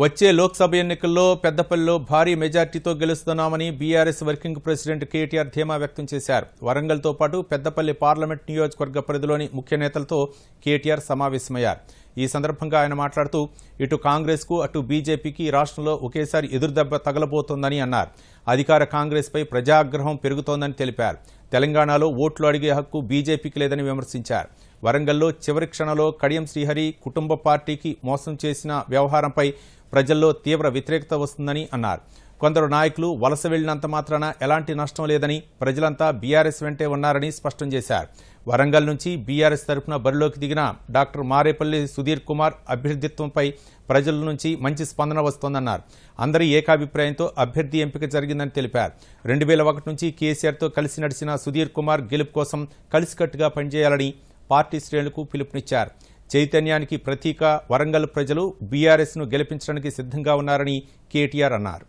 వచ్చే లోక్సభ ఎన్నికల్లో పెద్దపల్లిలో భారీ మెజార్టీతో గెలుస్తున్నామని బీఆర్ఎస్ వర్కింగ్ ప్రెసిడెంట్ కేటీఆర్ ధీమా వ్యక్తం చేశారు. వరంగల్తో పాటు పెద్దపల్లి పార్లమెంట్ నియోజకవర్గ పరిధిలోని ముఖ్య నేతలతో కేటీఆర్ సమావేశమయ్యారు. ఈ సందర్భంగా ఆయన మాట్లాడుతూ ఇటు కాంగ్రెస్కు అటు బీజేపీకి రాష్ట్రంలో ఒకేసారి ఎదురుదెబ్బ తగలబోతోందని అన్నారు. అధికార కాంగ్రెస్పై ప్రజాగ్రహం పెరుగుతోందని తెలిపారు. తెలంగాణలో ఓట్లు అడిగే హక్కు బీజేపీకి లేదని విమర్శించారు. వరంగల్లో చివరి క్షణంలో కడియం శ్రీహరి కుటుంబ పార్టీకి మోసం చేసిన వ్యవహారంపై ప్రజల్లో తీవ్ర వ్యతిరేకత వస్తుందని అన్నారు. కొందరు నాయకులు వలస వెళ్ళినంత మాత్రాన ఎలాంటి నష్టం లేదని ప్రజలంతా బీఆర్ఎస్ వెంటే ఉన్నారని స్పష్టం చేశారు. వరంగల్ నుంచి బీఆర్ఎస్ తరఫున బరిలోకి దిగిన డాక్టర్ మారేపల్లి సుధీర్ కుమార్ అభ్యర్థిత్వంపై ప్రజల నుంచి మంచి స్పందన వస్తోందన్నారు. అందరి ఏకాభిప్రాయంతో అభ్యర్థి ఎంపిక జరిగిందని తెలిపారు. రెండు వేల ఒకటి నుంచి కేసీఆర్తో కలిసి నడిచిన సుధీర్ కుమార్ గెలుపు కోసం కలిసికట్టుగా పనిచేయాలని పార్టీ శ్రేణులకు పిలుపునిచ్చారు. చైతన్యానికి ప్రతీక వరంగల్ ప్రజలు బీఆర్ఎస్ను గెలిపించడానికి సిద్ధంగా ఉన్నారని కేటీఆర్ అన్నారు.